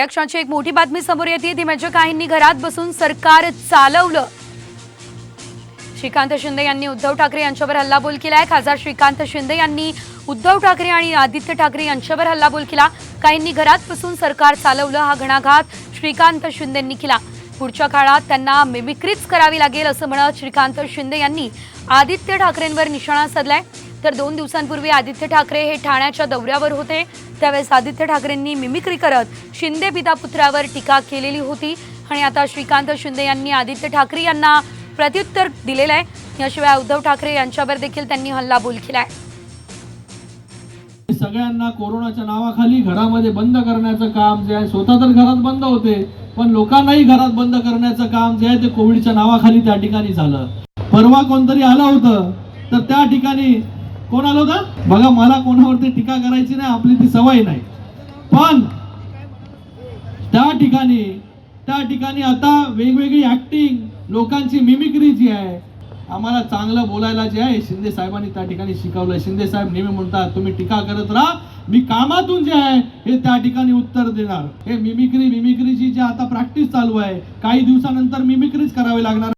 या क्षणाची एक मोठी बातमी समोर येते. ती म्हणजे काहींनी घरात बसून सरकार चालवलं. श्रीकांत शिंदे यांनी उद्धव ठाकरे यांच्यावर हल्लाबोल केलाय. खासदार श्रीकांत शिंदे यांनी उद्धव ठाकरे आणि आदित्य ठाकरे यांच्यावर हल्लाबोल केला. काहींनी घरात बसून सरकार चालवलं हा घणाघात श्रीकांत शिंदेंनी केला. पुढच्या काळात त्यांना मिमिक्रीच करावी लागेल असं म्हणत श्रीकांत शिंदे यांनी आदित्य ठाकरेंवर निशाणा साधलाय. तर दोन दिवसांपूर्वी आदित्य ठाकरे हे ठाण्याच्या दौऱ्यावर होते. त्यावेळेस आदित्य ठाकरेंनी मिमिक्री करत शिंदे पिता पुत्रावर टीका केलेली होती आणि आता श्रीकांत शिंदे यांनी आदित्य ठाकरे यांना प्रत्युत्तर दिलेलं आहे. याशिवाय उद्धव ठाकरे यांच्यावर देखील त्यांनी हल्लाबोल केलाय. सगळ्यांना कोरोनाच्या नावाखाली घरामध्ये बंद करण्याचं काम जे आहे स्वतः तर घरात बंद होते पण लोकांनाही घरात बंद करण्याचं काम जे आहे ते कोविडच्या नावाखाली त्या ठिकाणी झालं. परवा कोणतरी आलं होतं तर त्या ठिकाणी कोण आलं होतं? बघा मला कोणावरती टीका करायची नाही आपली ती सवय नाही. पण त्या ठिकाणी त्या ठिकाणी आता वेगवेगळी ऍक्टिंग लोकांची मिमिक्री जी आहे आम्हाला चांगलं बोलायला जे आहे शिंदे साहेबांनी त्या ठिकाणी शिकवलं. शिंदे साहेब नेहमी म्हणतात तुम्ही टीका करत राहा मी कामातून जे आहे हे त्या ठिकाणी उत्तर देणार. हे मिमिक्री मिमिक्रीची जी आता प्रॅक्टिस चालू आहे काही दिवसानंतर मिमिक्रीच करावी लागणार.